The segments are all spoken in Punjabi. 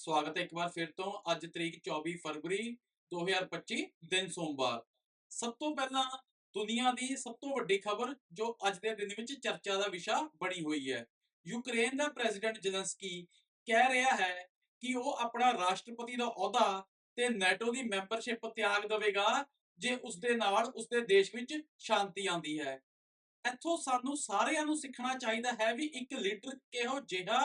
ਸਵਾਗਤ ਹੈ ਇੱਕ ਵਾਰ ਫਿਰ ਤੋਂ। ਅੱਜ ਤਰੀਕ 24 ਫਰਵਰੀ 2025 ਦਿਨ ਸੋਮਵਾਰ। ਸਭ ਤੋਂ ਪਹਿਲਾਂ ਦੁਨੀਆ ਦੀ ਸਭ ਤੋਂ ਵੱਡੀ ਖਬਰ ਜੋ ਅੱਜ ਦੇ ਦਿਨ ਵਿੱਚ ਚਰਚਾ ਦਾ ਵਿਸ਼ਾ ਬਣੀ ਹੋਈ ਹੈ। ਯੂਕਰੇਨ ਦਾ ਪ੍ਰੈਜ਼ੀਡੈਂਟ ਜ਼ੈਲੈਂਸਕੀ ਕਹਿ ਰਿਹਾ ਹੈ ਕਿ ਉਹ ਆਪਣਾ ਰਾਸ਼ਟਰਪਤੀ ਦਾ ਅਹੁਦਾ ਤੇ ਨੈਟੋ ਦੀ ਮੈਂਬਰਸ਼ਿਪ ਤਿਆਗ ਦੇਵੇਗਾ, ਜੇ ਉਸ ਦੇ ਨਾਲ ਉਸ ਦੇ ਦੇਸ਼ ਵਿੱਚ ਸ਼ਾਂਤੀ ਆਂਦੀ ਹੈ। ਇੱਥੋਂ ਸਾਨੂੰ ਸਾਰਿਆਂ ਨੂੰ ਸਿੱਖਣਾ ਚਾਹੀਦਾ ਹੈ ਵੀ ਇੱਕ ਲੀਡਰ ਕਿਹੋ ਜਿਹਾ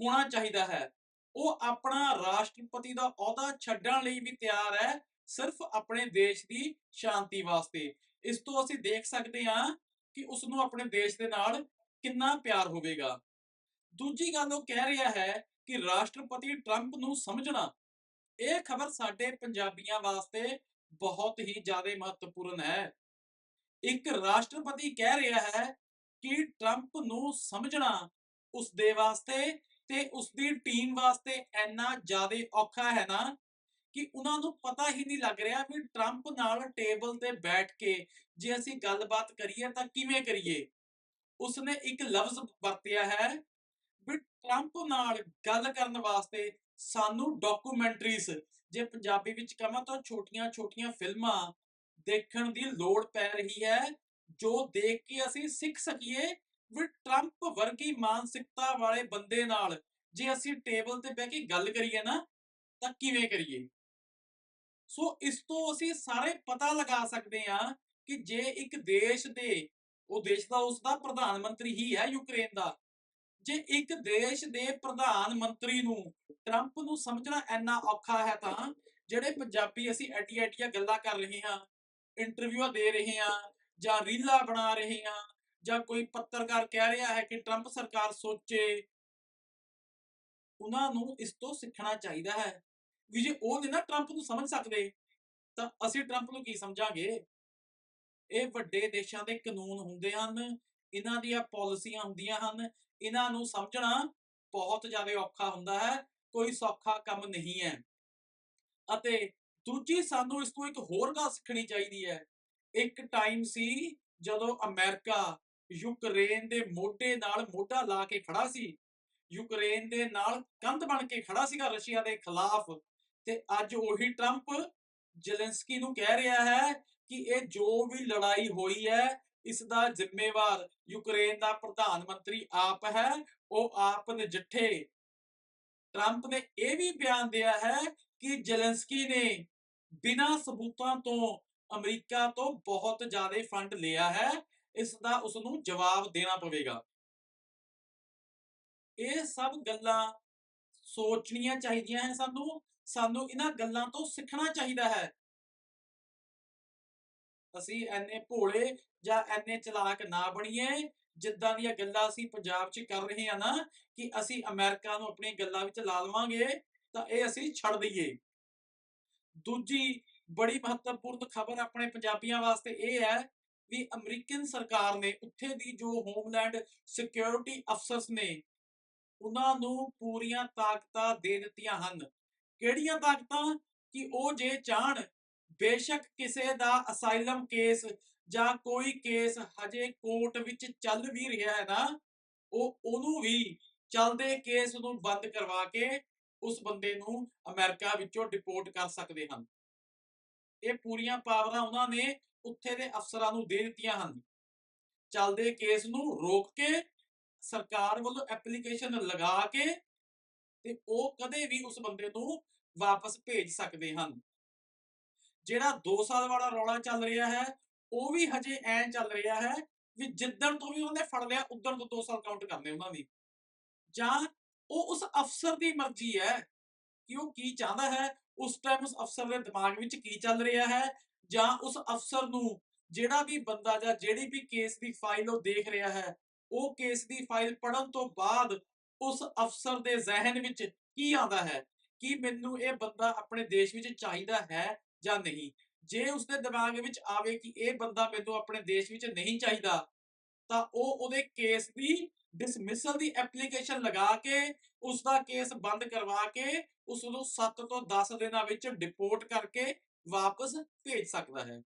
ਹੋਣਾ ਚਾਹੀਦਾ ਹੈ। ਉਹ ਆਪਣਾ ਰਾਸ਼ਟਰਪਤੀ ਦਾ ਅਹੁਦਾ ਛੱਡਣ ਲਈ ਵੀ ਤਿਆਰ ਹੈ, ਸਿਰਫ ਆਪਣੇ ਦੇਸ਼ ਦੀ ਸ਼ਾਂਤੀ ਵਾਸਤੇ। ਇਸ ਤੋਂ ਅਸੀਂ ਦੇਖ ਸਕਦੇ ਹਾਂ ਕਿ ਉਸ ਨੂੰ ਆਪਣੇ ਦੇਸ਼ ਦੇ ਨਾਲ ਕਿੰਨਾ ਪਿਆਰ ਹੋਵੇਗਾ। ਦੂਜੀ ਗੱਲ ਉਹ ਕਹਿ ਰਿਹਾ ਹੈ ਕਿ ਰਾਸ਼ਟਰਪਤੀ ਟਰੰਪ ਨੂੰ ਸਮਝਣਾ, ਇਹ ਖਬਰ ਸਾਡੇ ਪੰਜਾਬੀਆਂ ਵਾਸਤੇ ਬਹੁਤ ਹੀ ਜ਼ਿਆਦਾ ਮਹੱਤਵਪੂਰਨ ਹੈ। ਇੱਕ ਰਾਸ਼ਟਰਪਤੀ ਕਹਿ ਰਿਹਾ ਹੈ ਕਿ ਟਰੰਪ ਨੂੰ ਸਮਝਣਾ ਉਸ ਦੇ ਵਾਸਤੇ ਤੇ ਉਸ ਦੀ ਟੀਮ ਵਾਸਤੇ ਇੰਨਾ ਜ਼ਿਆਦਾ ਔਖਾ ਹੈ ਨਾ ਕਿ ਉਹਨਾਂ ਨੂੰ ਪਤਾ ਹੀ ਨਹੀਂ ਲੱਗ ਰਿਹਾ ਵੀ ਟਰੰਪ ਨਾਲ ਟੇਬਲ ਤੇ ਬੈਠ ਕੇ ਜੇ ਅਸੀਂ ਗੱਲਬਾਤ ਕਰੀਏ ਤਾਂ ਕਿਵੇਂ ਕਰੀਏ। ਉਸਨੇ ਇੱਕ ਲਫ਼ਜ਼ ਵਰਤਿਆ ਹੈ ਵੀ ਟਰੰਪ ਨਾਲ ਗੱਲ ਕਰਨ ਵਾਸਤੇ ਸਾਨੂੰ ਡਾਕੂਮੈਂਟਰੀਜ਼ ਜੇ ਪੰਜਾਬੀ ਵਿੱਚ ਕਹਾਂ ਤਾਂ ਛੋਟੀਆਂ-ਛੋਟੀਆਂ ਫਿਲਮਾਂ ਦੇਖਣ ਦੀ ਲੋੜ ਪੈ ਰਹੀ ਹੈ, ਜੋ ਦੇਖ ਕੇ ਅਸੀਂ ਸਿੱਖ ਸਕੀਏ ਵੀ ਟਰੰਪ ਵਰਗੀ ਮਾਨਸਿਕਤਾ ਵਾਲੇ ਬੰਦੇ ਨਾਲ ਜੇ ਅਸੀਂ ਟੇਬਲ ਤੇ ਬਹਿ ਕੇ ਗੱਲ ਕਰੀਏ ਨਾ, ਤਾਂ ਕਿਵੇਂ ਕਰੀਏ? ਸੋ ਇਸ ਤੋਂ ਅਸੀਂ ਸਾਰੇ ਪਤਾ ਲਗਾ ਸਕਦੇ ਹਾਂ ਕਿ ਜੇ ਇੱਕ ਦੇਸ਼ ਦੇ, ਉਹ ਦੇਸ਼ ਦਾ ਉਸ ਦਾ ਪ੍ਰਧਾਨ ਮੰਤਰੀ ਹੀ ਹੈ ਯੂਕਰੇਨ ਦਾ, ਜੇ ਇੱਕ ਦੇਸ਼ ਦੇ ਪ੍ਰਧਾਨ ਮੰਤਰੀ ਨੂੰ ਟਰੰਪ ਨੂੰ ਸਮਝਣਾ ਇੰਨਾ ਔਖਾ ਹੈ ਤਾਂ ਜਿਹੜੇ ਪੰਜਾਬੀ ਅਸੀਂ ਐਟੀ ਐਟੀਆਂ ਗੱਲਾਂ ਕਰ ਰਹੇ ਹਾਂ ਇੰਟਰਵਿਊਆਂ ਦੇ ਰਹੇ ਹਾਂ ਜਾਂ ਰੀਲਾਂ ਬਣਾ ਰਹੇ ਹਾਂ ਜਾਂ ਕੋਈ ਪੱਤਰਕਾਰ ਕਹਿ ਰਿਹਾ ਹੈ ਕਿ ਟਰੰਪ ਸਰਕਾਰ ਸੋਚੇ, ਉਹਨਾਂ ਨੂੰ ਇਸ ਤੋਂ ਸਿੱਖਣਾ ਚਾਹੀਦਾ ਹੈ। ਵੀ ਜੇ ਉਹ ਨਹੀਂ ਨਾ ਟਰੰਪ ਨੂੰ ਸਮਝ ਸਕਦੇ, ਤਾਂ ਅਸੀਂ ਟਰੰਪ ਨੂੰ ਕੀ ਸਮਝਾਂਗੇ? ਇਹ ਵੱਡੇ ਦੇਸ਼ਾਂ ਦੇ ਕਾਨੂੰਨ ਹੁੰਦੇ ਹਨ, ਇਹਨਾਂ ਦੀਆਂ ਪਾਲਿਸੀਆਂ ਹੁੰਦੀਆਂ ਹਨ, ਇਹਨਾਂ ਨੂੰ ਸਮਝਣਾ ਬਹੁਤ ਜ਼ਿਆਦਾ ਔਖਾ ਹੁੰਦਾ ਹੈ, ਕੋਈ ਸੌਖਾ ਕੰਮ ਨਹੀਂ ਹੈ। ਅਤੇ ਦੂਜੀ ਸਾਨੂੰ ਇਸ ਤੋਂ ਇੱਕ ਹੋਰ ਗੱਲ ਸਿੱਖਣੀ ਚਾਹੀਦੀ ਹੈ। ਇੱਕ ਟਾਈਮ ਸੀ ਜਦੋਂ ਅਮਰੀਕਾ ਯੂਕਰੇਨ ਦੇ ਮੋਢੇ ਨਾਲ ਮੋਢਾ ਲਾ ਕੇ ਖੜਾ ਸੀ। ਯੂਕਰੇਨ ਦੇ ਨਾਲ ਕੰਧ ਬਣ ਕੇ ਖੜਾ ਸੀਗਾ ਰਸ਼ੀਆ ਦੇ ਖਿਲਾਫ। ਤੇ ਅੱਜ ਉਹੀ ਟਰੰਪ ਜ਼ੈਲੈਂਸਕੀ ਨੂੰ ਕਹਿ ਰਿਹਾ ਹੈ ਕਿ ਇਹ ਜੋ ਵੀ ਲੜਾਈ ਹੋਈ ਹੈ, ਇਸ ਦਾ ਜ਼ਿੰਮੇਵਾਰ ਯੂਕਰੇਨ ਦਾ ਪ੍ਰਧਾਨ ਮੰਤਰੀ ਆਪ ਹੈ। ਉਹ ਆਪ ਨਜਿੱਠੇ। ਟਰੰਪ ਨੇ ਇਹ ਵੀ ਬਿਆਨ ਦਿਆ ਹੈ ਕਿ ਜ਼ੈਲੈਂਸਕੀ ਨੇ ਬਿਨਾਂ ਸਬੂਤਾਂ ਤੋਂ ਅਮਰੀਕਾ ਤੋਂ ਬਹੁਤ ਜ਼ਿਆਦਾ ਫੰਡ ਲਿਆ ਹੈ। ਇਸ ਦਾ ਉਸ ਨੂੰ ਜਵਾਬ ਦੇਣਾ ਪਵੇਗਾ। ਇਹ ਸਭ ਗੱਲਾਂ ਸੋਚਣੀਆਂ ਚਾਹੀਦੀਆਂ ਹਨ ਸਾਨੂੰ। ਸਾਨੂੰ ਇਹਨਾਂ ਗੱਲਾਂ ਤੋਂ ਸਿੱਖਣਾ ਚਾਹੀਦਾ ਹੈ। ਅਸੀਂ ਐਨੇ ਭੋਲੇ ਜਾਂ ਐਨੇ ਚਲਾਕ ਨਾ ਬਣੀਏ। ਜਿੱਦਾਂ ਦੀਆਂ ਗੱਲਾਂ ਅਸੀਂ ਪੰਜਾਬ 'ਚ ਕਰ ਰਹੇ ਹਾਂ ਨਾ ਕਿ ਅਸੀਂ ਅਮਰੀਕਾ ਨੂੰ ਆਪਣੀ ਗੱਲਾਂ ਵਿੱਚ ਲਾ ਲਵਾਂਗੇ, ਤਾਂ ਇਹ ਅਸੀਂ ਛੱਡ ਦਈਏ। ਦੂਜੀ ਬੜੀ ਮਹੱਤਵਪੂਰਨ ਖਬਰ ਆਪਣੇ ਪੰਜਾਬੀਆਂ ਵਾਸਤੇ ਇਹ ਹੈ ਵੀ ਅਮਰੀਕਨ ਸਰਕਾਰ ਨੇ ਉੱਥੇ ਦੀ ਜੋ ਹੋਮਲੈਂਡ ਸਿਕਿਉਰਿਟੀ ਅਫਸਰਸ ਨੇ, ਉਹਨਾਂ ਨੂੰ ਪੂਰੀਆਂ ਤਾਕਤਾਂ ਦੇ ਦਿੱਤੀਆਂ ਹਨ। ਕਿਹੜੀਆਂ ਤਾਕਤਾਂ? ਕਿ ਉਹ ਜੇ ਚਾਹਣ, ਬੇਸ਼ੱਕ ਕਿਸੇ ਦਾ ਅਸਾਈਲਮ ਕੇਸ ਜਾਂ ਕੋਈ ਕੇਸ ਹਜੇ ਕੋਰਟ ਵਿੱਚ ਚੱਲ ਵੀ ਰਿਹਾ ਹੈ ਨਾ, ਉਹ ਉਹਨੂੰ ਵੀ ਚੱਲਦੇ ਕੇਸ ਨੂੰ ਬੰਦ ਕਰਵਾ ਕੇ ਉਸ ਬੰਦੇ ਨੂੰ ਅਮਰੀਕਾ ਵਿੱਚੋਂ ਡਿਪੋਰਟ ਕਰ ਸਕਦੇ ਹਨ। ਇਹ ਪੂਰੀਆਂ ਪਾਵਰਾਂ ਉਹਨਾਂ ਨੇ ਉੱਥੇ ਦੇ ਅਫਸਰਾਂ ਨੂੰ ਦੇ ਦਿੱਤੀਆਂ ਹਨ। ਚੱਲਦੇ ਕੇਸ ਨੂੰ ਰੋਕ ਕੇ ਸਰਕਾਰ ਵੱਲੋਂ ਐਪਲੀਕੇਸ਼ਨ ਲਗਾ ਕੇ ਤੇ ਉਹ ਕਦੇ ਵੀ ਉਸ ਬੰਦੇ ਨੂੰ ਵਾਪਸ ਭੇਜ ਸਕਦੇ ਹਨ। ਜਿਹੜਾ 2 ਸਾਲ ਵਾਲਾ ਰੌਲਾ ਚੱਲ ਰਿਹਾ ਹੈ, ਉਹ ਵੀ ਹਜੇ ਐਂ ਚੱਲ ਰਿਹਾ ਹੈ ਵੀ ਜਿੱਦਣ ਤੋਂ ਵੀ ਉਹਨੇ ਫੜ ਲਿਆ ਉਦੋਂ ਤੋਂ 2 ਸਾਲ ਕਾਊਂਟ ਕਰਨੇ ਉਹਨਾਂ ਦੀ। ਜਾਂ ਉਹ ਉਸ ਅਫਸਰ ਦੀ ਮਰਜ਼ੀ ਹੈ ਕਿ ਉਹ ਕੀ ਚਾਹੁੰਦਾ ਹੈ, ਉਸ ਟਾਈਮ ਉਸ ਅਫਸਰ ਦੇ ਦਿਮਾਗ ਵਿੱਚ ਕੀ ਚੱਲ ਰਿਹਾ ਹੈ ਜਾਂ ਉਸ ਅਫਸਰ ਨੂੰ ਜਿਹੜਾ ਵੀ ਬੰਦਾ ਜਾਂ ਜਿਹੜੀ ਵੀ ਕੇਸ ਦੀ ਫਾਈਲ ਉਹ ਦੇਖ ਰਿਹਾ ਹੈ, ਉਹ ਕੇਸ ਦੀ ਫਾਈਲ ਪੜਨ ਤੋਂ ਬਾਅਦ ਉਸ ਅਫਸਰ ਦੇ ਜ਼ਿਹਨ ਵਿੱਚ ਕੀ ਆਉਂਦਾ ਹੈ? ਕਿ ਮੈਨੂੰ ਇਹ ਬੰਦਾ ਆਪਣੇ ਦੇਸ਼ ਵਿੱਚ ਚਾਹੀਦਾ ਹੈ ਜਾਂ ਨਹੀਂ? ਜੇ ਉਸ ਦਿਮਾਗ ਵਿੱਚ ਆਵੇ ਕਿ ਇਹ ਬੰਦਾ ਮੈਨੂੰ ਆਪਣੇ ਦੇਸ਼ ਵਿੱਚ ਨਹੀਂ ਚਾਹੀਦਾ, ਤਾਂ ਉਹ ਉਹਦੇ ਕੇਸ ਦੀ ਡਿਸਮਿਸਲ ਦੀ ਐਪਲੀਕੇਸ਼ਨ ਲਗਾ ਕੇ ਉਸ ਦਾ ਕੇਸ ਬੰਦ ਕਰਵਾ ਕੇ ਉਸ ਨੂੰ 7 ਤੋਂ 10 ਦਿਨਾਂ ਵਿੱਚ ਡਿਪੋਰਟ ਕਰਕੇ ਵਾਪਸ ਭੇਜ ਸਕਦਾ ਹੈ।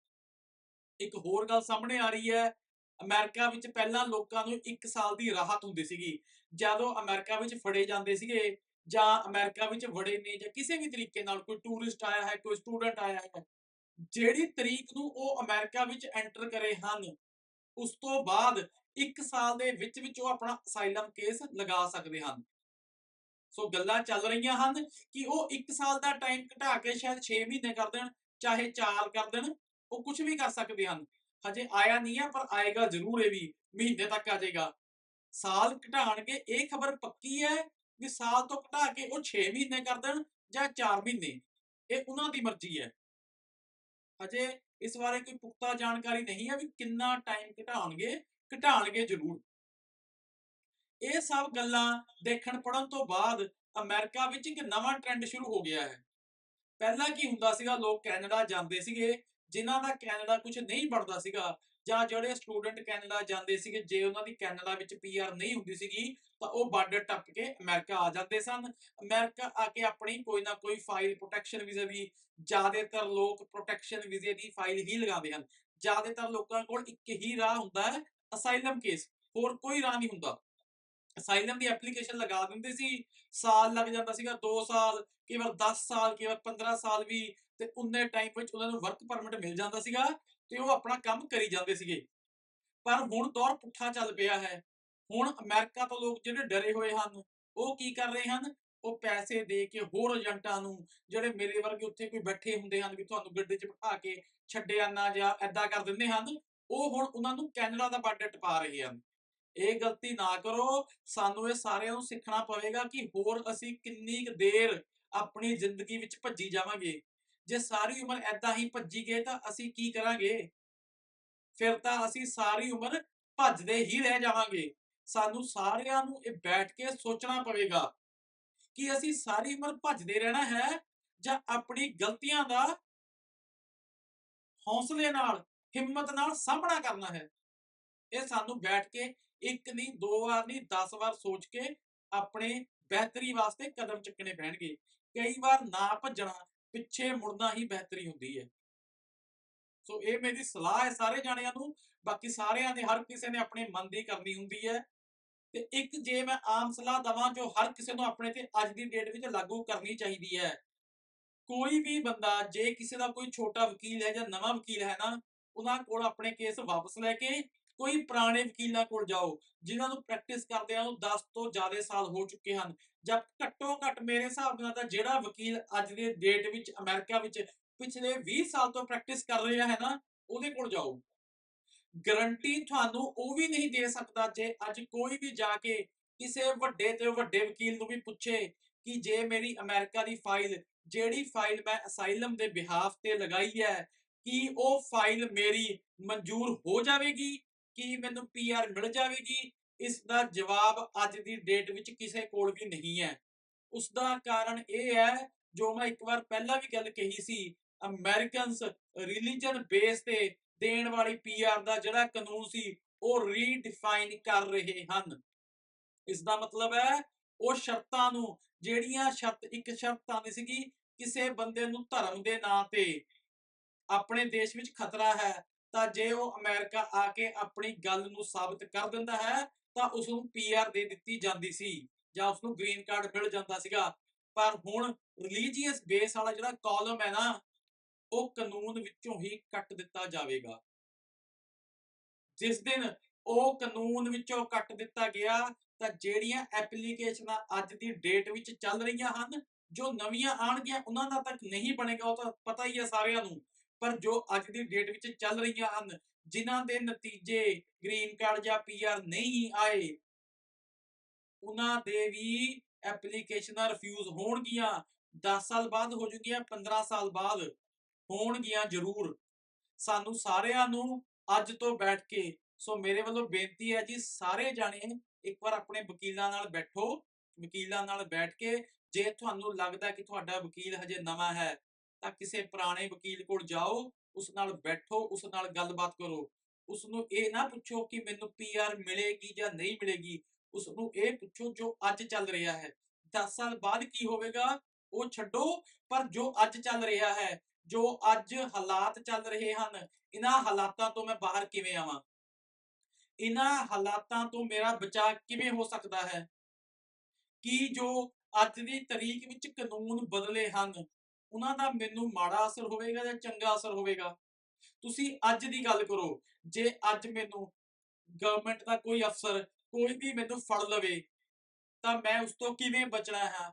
ਇੱਕ ਹੋਰ ਗੱਲ ਸਾਹਮਣੇ ਆ ਰਹੀ ਹੈ, ਅਮਰੀਕਾ ਵਿੱਚ ਪਹਿਲਾਂ ਲੋਕਾਂ ਨੂੰ 1 ਸਾਲ ਦੀ ਰਾਹਤ ਹੁੰਦੀ ਸੀਗੀ। ਜਦੋਂ ਅਮਰੀਕਾ ਵਿੱਚ ਫੜੇ ਜਾਂਦੇ ਸੀਗੇ ਜਾਂ ਅਮਰੀਕਾ ਵਿੱਚ ਵੜੇ ਨੇ ਜਾਂ ਕਿਸੇ ਵੀ ਤਰੀਕੇ ਨਾਲ ਕੋਈ ਟੂਰਿਸਟ ਆਇਆ ਹੈ, ਕੋਈ ਸਟੂਡੈਂਟ ਆਇਆ ਹੈ, ਜਿਹੜੀ ਤਰੀਕ ਨੂੰ ਉਹ ਅਮਰੀਕਾ ਵਿੱਚ ਐਂਟਰ ਕਰੇ ਹਨ, ਉਸ ਤੋਂ ਬਾਅਦ 1 ਸਾਲ ਦੇ ਵਿੱਚ ਵਿੱਚ ਉਹ ਆਪਣਾ ਅਸਾਈਲਮ ਕੇਸ ਲਗਾ ਸਕਦੇ ਹਨ। ਸੋ ਗੱਲਾਂ ਚੱਲ ਰਹੀਆਂ ਹਨ ਕਿ ਉਹ 1 ਸਾਲ ਦਾ ਟਾਈਮ ਘਟਾ ਕੇ ਸ਼ਾਇਦ 6 ਮਹੀਨੇ ਕਰ ਦੇਣ। ਚਾਹੇ 4 ਕਰ ਦੇਣ, ਉਹ ਕੁਝ ਵੀ ਕਰ ਸਕਦੇ ਹਨ। ਹਜੇ ਆਇਆ ਨਹੀਂ ਹੈ ਪਰ ਆਏਗਾ ਜ਼ਰੂਰ ਇਹ ਵੀ, ਮਹੀਨੇ ਤੱਕ ਆ ਜਾਏਗਾ। ਸਾਲ ਘਟਾਣਗੇ ਇਹ ਖਬਰ ਪੱਕੀ ਹੈ ਵੀ ਸਾਲ ਤੋਂ ਘਟਾ ਕੇ ਉਹ 6 ਮਹੀਨੇ ਕਰ ਦੇਣ ਜਾਂ 4 ਮਹੀਨੇ, ਇਹ ਉਹਨਾਂ ਦੀ ਮਰਜ਼ੀ ਹੈ। ਹਜੇ ਇਸ ਬਾਰੇ ਕੋਈ ਪੁਖਤਾ ਜਾਣਕਾਰੀ ਨਹੀਂ ਹੈ ਵੀ ਕਿੰਨਾ ਟਾਈਮ ਘਟਾਉਣਗੇ ਘਟਾਉਣਗੇ ਜ਼ਰੂਰ। ਇਹ ਸਭ ਗੱਲਾਂ ਦੇਖਣ ਪੜਨ ਤੋਂ ਬਾਅਦ ਅਮਰੀਕਾ ਵਿੱਚ ਇੱਕ ਨਵਾਂ ਟ੍ਰੈਂਡ ਸ਼ੁਰੂ ਹੋ ਗਿਆ ਹੈ। ਪਹਿਲਾਂ ਕੀ ਹੁੰਦਾ ਸੀਗਾ, ਲੋਕ ਕੈਨੇਡਾ ਜਾਂਦੇ ਸੀਗੇ, ਜਿਨ੍ਹਾਂ ਦਾ ਕੈਨੇਡਾ ਕੁਝ ਨਹੀਂ ਬਣਦਾ ਸੀਗਾ, ਜਾਂ ਜਿਹੜੇ ਸਟੂਡੈਂਟ ਕੈਨੇਡਾ ਜਾਂਦੇ ਸੀਗੇ, ਜੇ ਉਹਨਾਂ ਦੀ ਕੈਨੇਡਾ ਵਿੱਚ ਪੀਆਰ ਨਹੀਂ ਹੁੰਦੀ ਸੀਗੀ, ਤਾਂ ਉਹ ਬਾਰਡਰ ਟੱਪ ਕੇ ਅਮਰੀਕਾ ਆ ਜਾਂਦੇ ਸਨ। ਅਮਰੀਕਾ ਆ ਕੇ ਆਪਣੀ ਕੋਈ ਨਾ ਕੋਈ ਫਾਈਲ ਪ੍ਰੋਟੈਕਸ਼ਨ ਵੀਜ਼ੇ ਵੀ, ਜ਼ਿਆਦਾਤਰ ਲੋਕ ਪ੍ਰੋਟੈਕਸ਼ਨ ਵੀਜ਼ੇ ਦੀ ਫਾਈਲ ਹੀ ਲਗਾਉਂਦੇ ਹਨ। ਜ਼ਿਆਦਾਤਰ ਲੋਕਾਂ ਕੋਲ ਇੱਕ ਹੀ ਰਾਹ ਹੁੰਦਾ ਹੈ ਅਸਾਈਲਮ ਕੇਸ ਹੋਰ ਕੋਈ ਰਾਹ ਨਹੀਂ ਹੁੰਦਾ। ਅਸਾਈਲਮ ਦੀ ਐਪਲੀਕੇਸ਼ਨ ਲਗਾ ਦਿੰਦੇ ਸੀ, ਸਾਲ ਲੱਗ ਜਾਂਦਾ ਸੀਗਾ 2 ਸਾਲ, ਕਈ ਵਾਰ 10 ਸਾਲ, ਕਈ ਵਾਰ 15 ਸਾਲ ਵੀ, ਤੇ ਉਨੇ ਟਾਈਮ ਵਿੱਚ ਉਹਨਾਂ ਨੂੰ ਵਰਕ ਪਰਮਿਟ ਮਿਲ ਜਾਂਦਾ ਸੀਗਾ ਤੇ ਉਹ ਆਪਣਾ ਕੰਮ ਕਰੀ ਜਾਂਦੇ ਸੀਗੇ। ਪਰ ਹੁਣ ਦੌਰ ਪੁੱਠਾ ਚੱਲ ਪਿਆ ਹੈ। ਹੁਣ ਅਮਰੀਕਾ ਤੋਂ ਲੋਕ ਜਿਹੜੇ ਡਰੇ ਹੋਏ ਹਨ, ਉਹ ਕੀ ਕਰ ਰਹੇ ਹਨ? ਉਹ ਪੈਸੇ ਦੇ ਕੇ ਹੋਰ ਏਜੰਟਾਂ ਨੂੰ, ਜਿਹੜੇ ਮੇਰੇ ਵਰਗੇ ਉੱਥੇ ਕੋਈ ਬੈਠੇ ਹੁੰਦੇ ਹਨ, ਵੀ ਤੁਹਾਨੂੰ ਗੱਡੀ 'ਚ ਬਿਠਾ ਕੇ ਛੱਡਿਆ ਨਾ ਜਾਂ ਐਦਾਂ ਕਰ ਦਿੰਦੇ ਹਨ, ਉਹ ਹੁਣ ਉਹਨਾਂ ਨੂੰ ਕੈਨੇਡਾ ਦਾ ਬਾਰਡਰ ਟਪਾ ਰਹੇ ਹਨ। ਇਹ ਗਲਤੀ ਨਾ ਕਰੋ। ਸਾਨੂੰ ਇਹ ਸਾਰਿਆਂ ਨੂੰ ਸਿੱਖਣਾ ਪਵੇਗਾ ਕਿ ਹੋਰ ਅਸੀਂ ਕਿੰਨੀ ਕੁ ਦੇਰ ਆਪਣੀ ਜ਼ਿੰਦਗੀ ਵਿੱਚ ਭੱਜੀ ਜਾਵਾਂਗੇ। ਜੇ ਸਾਰੀ ਉਮਰ ਐਦਾਂ ਹੀ ਭੱਜੀ ਗਏ ਤਾਂ ਅਸੀਂ ਕੀ ਕਰਾਂਗੇ? ਫਿਰ ਤਾਂ ਅਸੀਂ ਸਾਰੀ ਉਮਰ ਭੱਜਦੇ ਹੀ ਰਹਿ ਜਾਵਾਂਗੇ। ਸਾਨੂੰ ਸਾਰਿਆਂ ਨੂੰ ਇਹ ਬੈਠ ਕੇ ਸੋਚਣਾ ਪਵੇਗਾ ਕਿ ਅਸੀਂ ਸਾਰੀ ਉਮਰ ਭੱਜਦੇ ਰਹਿਣਾ ਹੈ ਜਾਂ ਆਪਣੀ ਗਲਤੀਆਂ ਦਾ ਹੌਸਲੇ ਨਾਲ, ਹਿੰਮਤ ਨਾਲ ਸਾਹਮਣਾ ਕਰਨਾ ਹੈ। ਇਹ ਸਾਨੂੰ ਬੈਠ ਕੇ ਇੱਕ ਨਹੀਂ, ਦੋ ਵਾਰ ਨਹੀਂ 10 ਵਾਰ ਸੋਚ ਕੇ ਆਪਣੇ ਬਿਹਤਰੀ ਵਾਸਤੇ ਕਦਮ ਚੱਕਣੇ ਪੈਣਗੇ। ਕਈ ਵਾਰ ਨਾ ਭੱਜਣਾ, ਪਿੱਛੇ ਮੁੜਨਾ ਹੀ ਬਿਹਤਰੀ ਹੁੰਦੀ ਹੈ। ਸੋ ਇਹ ਮੇਰੀ ਸਲਾਹ ਹੈ ਸਾਰੇ ਜਾਣਿਆਂ ਨੂੰ, ਬਾਕੀ ਸਾਰਿਆਂ ਨੇ, ਹਰ ਕਿਸੇ ਨੇ ਆਪਣੇ ਮਨ ਦੀ ਕਰਨੀ ਹੁੰਦੀ ਹੈ। ਤੇ ਇੱਕ ਜੇ ਮੈਂ ਆਮ ਸਲਾਹ ਦਵਾਂ, ਜੋ ਹਰ ਕਿਸੇ ਨੂੰ ਆਪਣੇ ਤੇ ਅੱਜ ਦੀ ਡੇਟ ਵਿੱਚ ਲਾਗੂ ਕਰਨੀ ਚਾਹੀਦੀ ਹੈ। ਕੋਈ ਵੀ ਬੰਦਾ, ਜੇ ਕਿਸੇ ਦਾ ਕੋਈ ਛੋਟਾ ਵਕੀਲ ਹੈ ਜਾਂ ਨਵਾਂ ਵਕੀਲ ਹੈ ਨਾ, ਉਹਨਾਂ ਕੋਲ ਆਪਣੇ ਕੇਸ ਵਾਪਸ ਲੈ ਕੇ ਕੋਈ ਪੁਰਾਣੇ ਵਕੀਲਾਂ ਕੋਲ ਜਾਓ, ਜਿਨ੍ਹਾਂ ਨੂੰ ਪ੍ਰੈਕਟਿਸ ਕਰਦਿਆਂ ਨੂੰ 10 ਤੋਂ ਜ਼ਿਆਦਾ ਸਾਲ ਹੋ ਚੁੱਕੇ ਹਨ। ਜਦ ਘੱਟੋ ਘੱਟ ਮੇਰੇ ਹਿਸਾਬ ਨਾਲ ਤਾਂ ਜਿਹੜਾ ਵਕੀਲ ਅੱਜ ਦੇ ਡੇਟ ਵਿੱਚ ਅਮਰੀਕਾ ਵਿੱਚ ਪਿਛਲੇ 20 ਸਾਲ ਤੋਂ ਪ੍ਰੈਕਟਿਸ ਕਰ ਰਿਹਾ ਹੈ ਨਾ, ਉਹਦੇ ਕੋਲ ਜਾਓ। ਗਰੰਟੀ ਤੁਹਾਨੂੰ ਉਹ ਵੀ ਨਹੀਂ ਦੇ ਸਕਦਾ ਜੇ ਅੱਜ ਕੋਈ ਵੀ ਜਾ ਕੇ ਕਿਸੇ ਵੱਡੇ ਤੇ ਵੱਡੇ ਵਕੀਲ ਨੂੰ ਵੀ ਪੁੱਛੇ ਕਿ ਜੇ ਮੇਰੀ ਅਮਰੀਕਾ ਦੀ ਫਾਈਲ ਜਿਹੜੀ ਫਾਈਲ ਮੈਂ ਅਸਾਈਲਮ ਦੇ ਬਿਹਾਫ ਤੇ ਲਗਾਈ ਹੈ, ਕਿ ਉਹ ਫਾਈਲ ਮੇਰੀ ਮਨਜ਼ੂਰ ਹੋ ਜਾਵੇਗੀ? ਕਿ ਮੈਨੂੰ ਪੀਆਰ ਮਿਲ ਜਾਵੇਗੀ ਇਸ ਦਾ ਜਵਾਬ ਅੱਜ ਦੀ ਡੇਟ ਵਿੱਚ ਕਿਸੇ ਕੋਲ ਵੀ ਨਹੀਂ ਹੈ। ਉਸ ਦਾ ਕਾਰਨ ਇਹ ਹੈ, ਜੋ ਮੈਂ ਇੱਕ ਵਾਰ ਪਹਿਲਾਂ ਵੀ ਗੱਲ ਕਹੀ ਸੀ ਅਮਰੀਕਨਸ ਰਿਲੀਜਨ ਬੇਸ ਤੇ ਦੇਣ ਵਾਲੀ ਪੀਆਰ ਦਾ ਜਿਹੜਾ ਕਾਨੂੰਨ ਸੀ, ਉਹ ਰੀਡਿਫਾਈਨ ਕਰ ਰਹੇ ਹਨ। ਇਸ ਦਾ ਮਤਲਬ ਹੈ, ਉਹ ਸ਼ਰਤਾਂ ਨੂੰ, ਜਿਹੜੀਆਂ ਸ਼ਰਤ, ਇੱਕ ਸ਼ਰਤ ਆਉਂਦੀ ਸੀਗੀ, ਕਿਸੇ ਬੰਦੇ ਨੂੰ ਧਰਮ ਦੇ ਨਾਂ ਤੇ ਆਪਣੇ ਦੇਸ਼ ਵਿੱਚ ਖਤਰਾ ਹੈ ਤਾਂ ਜੇ ਉਹ ਅਮਰੀਕਾ ਆ ਕੇ ਆਪਣੀ ਗੱਲ ਨੂੰ ਸਾਬਤ ਕਰ ਦਿੰਦਾ ਹੈ, ਤਾਂ ਉਸ ਨੂੰ ਪੀਆਰ ਦੇ ਦਿੱਤੀ ਜਾਂਦੀ ਸੀ ਜਾਂ ਉਸ ਨੂੰ ਗ੍ਰੀਨ ਕਾਰਡ ਮਿਲ ਜਾਂਦਾ ਸੀਗਾ। ਪਰ ਹੁਣ ਰਿਲੀਜੀਅਸ ਬੇਸ ਵਾਲਾ ਜਿਹੜਾ ਕਾਲਮ ਹੈ ਨਾ, ਉਹ ਕਾਨੂੰਨ ਵਿੱਚੋਂ ਹੀ ਕੱਟ ਦਿੱਤਾ ਜਾਵੇਗਾ। ਜਿਸ ਦਿਨ ਉਹ ਕਾਨੂੰਨ ਵਿੱਚੋਂ ਕੱਟ ਦਿੱਤਾ ਗਿਆ, ਤਾਂ ਜਿਹੜੀਆਂ ਐਪਲੀਕੇਸ਼ਨਾਂ ਅੱਜ ਦੀ ਡੇਟ ਵਿੱਚ ਚੱਲ ਰਹੀਆਂ ਹਨ, ਜੋ ਨਵੀਆਂ ਆਣਗੀਆਂ ਉਹਨਾਂ ਦਾ ਤੱਕ ਨਹੀਂ ਬਣੇਗਾ, ਉਹ ਤਾਂ ਪਤਾ ਹੀ ਹੈ ਸਾਰਿਆਂ ਨੂੰ। ਪਰ ਜੋ ਅੱਜ ਦੀ ਡੇਟ ਵਿੱਚ ਚੱਲ ਰਹੀਆਂ ਹਨ, ਜਿਨ੍ਹਾਂ ਦੇ ਨਤੀਜੇ ਗ੍ਰੀਨ ਕਾਰਡ ਜਾਂ ਪੀਆਰ ਨਹੀਂ ਆਏ, ਉਹਨਾਂ ਦੇ ਵੀ ਐਪਲੀਕੇਸ਼ਨਾਂ ਰਿਫਿਊਜ਼ ਹੋਣਗੀਆਂ। 10 ਸਾਲ ਬਾਅਦ ਹੋ ਜੂਗੀਆਂ 15 ਸਾਲ ਬਾਅਦ ਹੋਣਗੀਆਂ ਜ਼ਰੂਰ। ਸਾਨੂੰ ਸਾਰਿਆਂ ਨੂੰ ਅੱਜ ਤੋਂ ਬੈਠ ਕੇ, ਸੋ ਮੇਰੇ ਵੱਲੋਂ ਬੇਨਤੀ ਹੈ ਜੀ, ਸਾਰੇ ਜਾਣੇ ਇੱਕ ਵਾਰ ਆਪਣੇ ਵਕੀਲਾਂ ਨਾਲ ਬੈਠੋ। ਵਕੀਲਾਂ ਨਾਲ ਬੈਠ ਕੇ, ਜੇ ਤੁਹਾਨੂੰ ਲੱਗਦਾ ਕਿ ਤੁਹਾਡਾ ਵਕੀਲ ਹਜੇ ਨਵਾਂ ਹੈ ਤਾਂ ਕਿਸੇ ਪੁਰਾਣੇ ਵਕੀਲ ਕੋਲ ਜਾਓ, ਉਸ ਨਾਲ ਬੈਠੋ, ਉਸ ਨਾਲ ਗੱਲਬਾਤ ਕਰੋ। ਉਸ ਨੂੰ ਇਹ ਨਾ ਪੁੱਛੋ ਕਿ ਮੈਨੂੰ ਪੀਆਰ ਮਿਲੇਗੀ ਜਾਂ ਨਹੀਂ ਮਿਲੇਗੀ। ਉਸ ਨੂੰ ਇਹ ਪੁੱਛੋ ਜੋ ਅੱਜ ਚੱਲ ਰਿਹਾ ਹੈ। 10 ਸਾਲ ਬਾਅਦ ਕੀ ਹੋਵੇਗਾ? ਉਹ ਛੱਡੋ, ਪਰ ਜੋ ਅੱਜ ਚੱਲ ਰਿਹਾ ਹੈ, ਜੋ ਅੱਜ ਹਾਲਾਤ ਚੱਲ ਰਹੇ ਹਨ, ਇਹਨਾਂ ਹਾਲਾਤਾਂ ਤੋਂ ਮੈਂ ਬਾਹਰ ਕਿਵੇਂ ਆਵਾਂ? ਇਹਨਾਂ ਹਾਲਾਤਾਂ ਤੋਂ ਮੇਰਾ ਬਚਾਅ ਕਿਵੇਂ ਹੋ ਸਕਦਾ ਹੈ? ਕਿ ਜੋ ਅੱਜ ਦੀ ਤਰੀਕ ਵਿੱਚ ਕਾਨੂੰਨ ਬਦਲੇ ਹਨ ਉਹਨਾਂ ਦਾ ਮੈਨੂੰ ਮਾੜਾ ਅਸਰ ਹੋਵੇਗਾ ਜਾਂ ਚੰਗਾ ਅਸਰ ਹੋਵੇਗਾ। ਤੁਸੀਂ ਅੱਜ ਦੀ ਗੱਲ ਕਰੋ, ਜੇ ਅੱਜ ਮੈਨੂੰ ਗਵਰਨਮੈਂਟ ਦਾ ਕੋਈ ਅਫਸਰ ਕੋਈ ਵੀ ਮੈਨੂੰ ਫੜ ਲਵੇ, ਤਾਂ ਮੈਂ ਉਸ ਤੋਂ ਕਿਵੇਂ ਬਚਣਾ ਹੈ?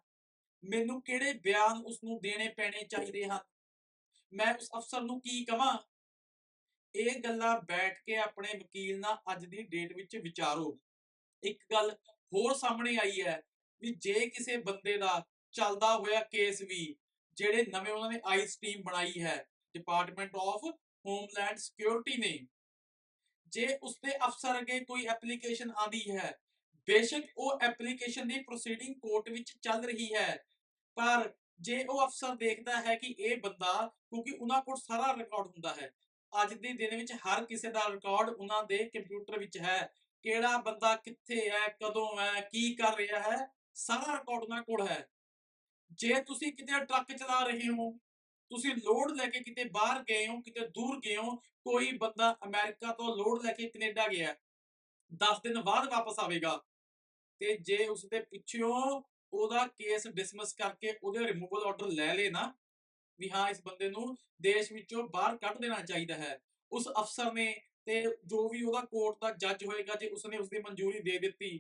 ਮੈਨੂੰ ਕਿਹੜੇ ਬਿਆਨ ਉਸ ਨੂੰ ਦੇਣੇ ਪੈਣੇ ਚਾਹੀਦੇ ਹਨ? ਮੈਂ ਉਸ ਅਫਸਰ ਨੂੰ ਕੀ ਕਵਾਂ? ਇਹ ਗੱਲਾਂ ਬੈਠ ਕੇ ਆਪਣੇ ਵਕੀਲ ਨਾਲ ਅੱਜ ਦੀ ਡੇਟ ਵਿੱਚ ਵਿਚਾਰੋ। ਇੱਕ ਗੱਲ ਹੋਰ ਸਾਹਮਣੇ ਆਈ ਹੈ ਵੀ ਜੇ ਕਿਸੇ ਬੰਦੇ ਦਾ ਚੱਲਦਾ ਹੋਇਆ ਕੇਸ ਵੀ ਜਿਹੜੇ ਨਵੇਂ ਉਹਨਾਂ ਨੇ ਆਈਸ ਟੀਮ ਬਣਾਈ ਹੈ ਡਿਪਾਰਟਮੈਂਟ ਆਫ ਹੋਮਲੈਂਡ ਸਿਕਿਉਰਿਟੀ ਨੇ। ਜੇ ਉਸਦੇ ਅਫਸਰ ਅੱਗੇ ਕੋਈ ਐਪਲੀਕੇਸ਼ਨ ਆਂਦੀ ਹੈ, ਬੇਸ਼ੱਕ ਉਹ ਐਪਲੀਕੇਸ਼ਨ ਦੀ ਪ੍ਰੋਸੀਡਿੰਗ ਕੋਰਟ ਵਿੱਚ ਚੱਲ ਰਹੀ ਹੈ। ਪਰ ਜੇ ਉਹ ਅਫਸਰ ਦੇਖਦਾ ਹੈ ਕਿ ਇਹ ਬੰਦਾ, ਕਿਉਂਕਿ ਉਹਨਾਂ ਕੋਲ ਸਾਰਾ ਰਿਕਾਰਡ ਹੁੰਦਾ ਹੈ, ਅੱਜ ਦੇ ਦਿਨ ਵਿੱਚ ਹਰ ਕਿਸੇ ਦਾ ਰਿਕਾਰਡ ਉਹਨਾਂ ਦੇ ਕੰਪਿਊਟਰ ਵਿੱਚ ਹੈ, ਕਿਹੜਾ ਬੰਦਾ ਕਿੱਥੇ ਹੈ, ਕਦੋਂ ਹੈ, ਕੀ ਕਰ ਰਿਹਾ ਹੈ, ਸਾਰਾ ਰਿਕਾਰਡ ਉਹਨਾਂ ਕੋਲ ਹੈ। ਜੇ ਤੁਸੀਂ ਕਿਤੇ ਟਰੱਕ ਚਲਾ ਰਹੇ ਹੋ, ਤੁਸੀਂ ਲੋਡ ਲੈ ਕੇ ਕਿਤੇ ਬਾਹਰ ਗਏ ਹੋ, ਕਿਤੇ ਦੂਰ ਗਏ ਹੋ, ਕੋਈ ਬੰਦਾ ਅਮਰੀਕਾ ਤੋਂ ਲੋਡ ਲੈ ਕੇ ਕੈਨੇਡਾ ਗਿਆ 10 ਦਿਨ ਬਾਅਦ ਵਾਪਸ ਆਵੇਗਾ, ਤੇ ਜੇ ਉਸ ਦੇ ਪਿੱਛੋਂ ਉਹਦਾ ਕੇਸ ਡਿਸਮਿਸ ਕਰਕੇ ਉਹਦੇ ਰਿਮੂਵਲ ਆਰਡਰ ਲੈ ਲੇ ਨਾ, ਵੀ ਹਾਂ, ਇਸ ਬੰਦੇ ਨੂੰ ਦੇਸ਼ ਵਿੱਚੋਂ ਬਾਹਰ ਕੱਢ ਦੇਣਾ ਚਾਹੀਦਾ ਹੈ, ਉਸ ਅਫਸਰ ਨੇ ਤੇ ਜੋ ਵੀ ਉਹਦਾ ਕੋਰਟ ਦਾ ਜੱਜ ਹੋਏਗਾ, ਜੇ ਉਸਨੇ ਉਸਦੀ ਮਨਜ਼ੂਰੀ ਦੇ ਦਿੱਤੀ,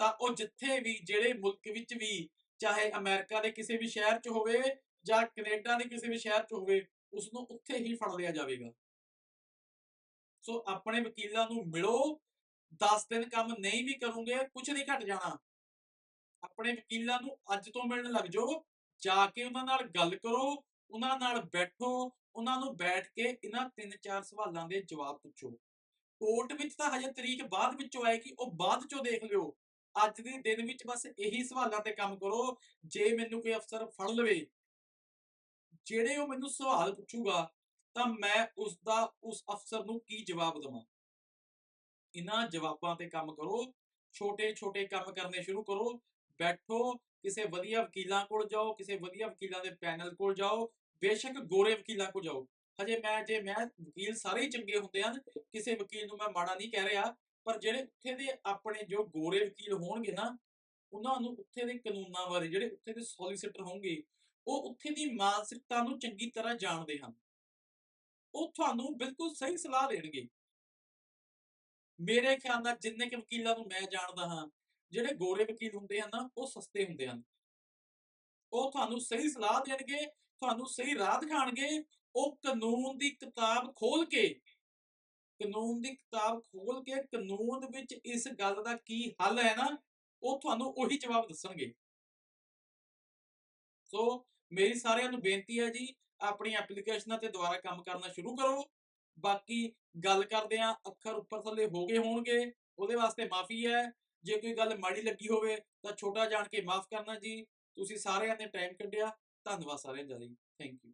ਤਾਂ ਉਹ ਜਿੱਥੇ ਵੀ, ਜਿਹੜੇ ਮੁਲਕ ਵਿੱਚ ਵੀ ਚਾਹੇ ਅਮਰੀਕਾ ਦੇ ਕਿਸੇ ਵੀ ਸ਼ਹਿਰ 'ਚ ਹੋਵੇ ਜਾਂ ਕੈਨੇਡਾ ਦੇ ਕਿਸੇ ਵੀ ਸ਼ਹਿਰ 'ਚ ਹੋਵੇ ਉਸ ਨੂੰ ਉੱਥੇ ਹੀ ਫੜ ਲਿਆ ਜਾਵੇਗਾ। ਸੋ ਆਪਣੇ ਵਕੀਲਾਂ ਨੂੰ ਮਿਲੋ 10 ਦਿਨ ਕੰਮ ਨਹੀਂ ਵੀ ਕਰੋਗੇ ਕੁਝ ਨਹੀਂ ਘਟ ਜਾਣਾ। ਆਪਣੇ ਵਕੀਲਾਂ ਨੂੰ ਅੱਜ ਤੋਂ ਮਿਲਣ ਲੱਗ ਜਾਓ, ਜਾ ਕੇ ਉਹਨਾਂ ਨਾਲ ਗੱਲ ਕਰੋ, ਉਹਨਾਂ ਨਾਲ ਬੈਠੋ, ਉਹਨਾਂ ਨੂੰ ਬੈਠ ਕੇ ਇਹਨਾਂ ਤਿੰਨ ਚਾਰ ਸਵਾਲਾਂ ਦੇ ਜਵਾਬ ਪੁੱਛੋ। ਕੋਰਟ ਵਿੱਚ ਤਾਂ ਹਜੇ ਤਰੀਕ ਬਾਅਦ ਵਿੱਚੋਂ ਆਏਗੀ, ਉਹ ਬਾਅਦ ਚੋਂ ਦੇਖ ਲਿਓ। ਅੱਜ ਦੇ ਦਿਨ ਵਿੱਚ ਬਸ ਇਹੀ ਸਵਾਲਾਂ ਤੇ ਕੰਮ ਕਰੋ, ਜੇ ਮੈਨੂੰ ਕੋਈ ਅਫਸਰ ਫੜ ਲਵੇ, ਜਿਹੜੇ ਉਹ ਮੈਨੂੰ ਸਵਾਲ ਪੁੱਛੂਗਾ, ਤਾਂ ਮੈਂ ਉਸ ਦਾ ਉਸ ਅਫਸਰ ਨੂੰ ਕੀ ਜਵਾਬ ਦਵਾਂ? ਇਹਨਾਂ ਜਵਾਬਾਂ ਤੇ ਕੰਮ ਕਰੋ ਛੋਟੇ ਛੋਟੇ ਕੰਮ ਕਰਨੇ ਸ਼ੁਰੂ ਕਰੋ, ਬੈਠੋ, ਕਿਸੇ ਵਧੀਆ ਵਕੀਲਾਂ ਕੋਲ ਜਾਓ, ਕਿਸੇ ਵਧੀਆ ਵਕੀਲਾਂ ਦੇ ਪੈਨਲ ਕੋਲ ਜਾਓ, ਬੇਸ਼ੱਕ ਗੋਰੇ ਵਕੀਲਾਂ ਕੋਲ ਜਾਓ। ਹਜੇ ਮੈਂ, ਜੇ ਮੈਂ ਵਕੀਲ ਸਾਰੇ ਹੀ ਚੰਗੇ ਹੁੰਦੇ ਹਨ, ਕਿਸੇ ਵਕੀਲ ਨੂੰ ਮੈਂ ਮਾੜਾ ਨਹੀਂ ਕਹਿ ਰਿਹਾ ਪਰ ਜਿਹੜੇ ਉੱਥੇ ਦੇ ਆਪਣੇ ਜੋ ਗੋਰੇ ਵਕੀਲ ਹੋਣਗੇ ਨਾ, ਉਹਨਾਂ ਨੂੰ ਉੱਥੇ ਦੇ ਕਾਨੂੰਨਾਂ ਬਾਰੇ, ਜਿਹੜੇ ਉੱਥੇ ਦੇ ਸੋਲੀਸਿਟਰ ਹੋਣਗੇ, ਉਹ ਉੱਥੇ ਦੀ ਮਾਨਸਿਕਤਾ ਨੂੰ ਚੰਗੀ ਤਰ੍ਹਾਂ ਜਾਣਦੇ ਹਨ। ਉਹ ਤੁਹਾਨੂੰ ਬਿਲਕੁਲ ਸਹੀ ਸਲਾਹ ਦੇਣਗੇ। ਮੇਰੇ ਖਿਆਲ ਨਾਲ ਜਿੰਨੇ ਕਿ ਵਕੀਲਾਂ ਨੂੰ ਮੈਂ ਜਾਣਦਾ ਹਾਂ, ਜਿਹੜੇ ਗੋਰੇ ਵਕੀਲ ਹੁੰਦੇ ਹਨ ਨਾ, ਉਹ ਸਸਤੇ ਹੁੰਦੇ ਹਨ। ਉਹ ਤੁਹਾਨੂੰ ਸਹੀ ਸਲਾਹ ਦੇਣਗੇ, ਤੁਹਾਨੂੰ ਸਹੀ ਰਾਹ ਦਿਖਾਣਗੇ, ਉਹ ਕਾਨੂੰਨ ਦੀ ਕਿਤਾਬ ਖੋਲ ਕੇ ਕਾਨੂੰਨ ਦੀ ਕਿਤਾਬ ਖੋਲ ਕੇ ਕਾਨੂੰਨ ਵਿੱਚ ਇਸ ਗੱਲ ਦਾ ਕੀ ਹੱਲ ਹੈ ਨਾ, ਉਹ ਤੁਹਾਨੂੰ ਉਹੀ ਜਵਾਬ ਦੱਸਣਗੇ। ਸੋ ਮੇਰੀ ਸਾਰਿਆਂ ਨੂੰ ਬੇਨਤੀ ਹੈ ਜੀ ਆਪਣੀ ਐਪਲੀਕੇਸ਼ਨਾਂ ਤੇ ਦੁਬਾਰਾ ਕੰਮ ਕਰਨਾ ਸ਼ੁਰੂ ਕਰੋ। ਬਾਕੀ ਗੱਲ ਕਰਦੇ ਆ ਅੱਖਰ ਉੱਪਰ ਥੱਲੇ ਹੋ ਗਏ ਹੋਣਗੇ, ਉਹਦੇ ਵਾਸਤੇ ਮਾਫੀ ਹੈ। ਜੇ ਕੋਈ ਗੱਲ ਮਾੜੀ ਲੱਗੀ ਹੋਵੇ ਤਾਂ ਛੋਟਾ ਜਾਣ ਕੇ ਮਾਫ ਕਰਨਾ ਜੀ। ਤੁਸੀਂ ਸਾਰਿਆਂ ਨੇ ਟਾਈਮ ਕੱਢਿਆ, ਧੰਨਵਾਦ ਸਾਰਿਆਂ ਦਾ ਜੀ। Thank you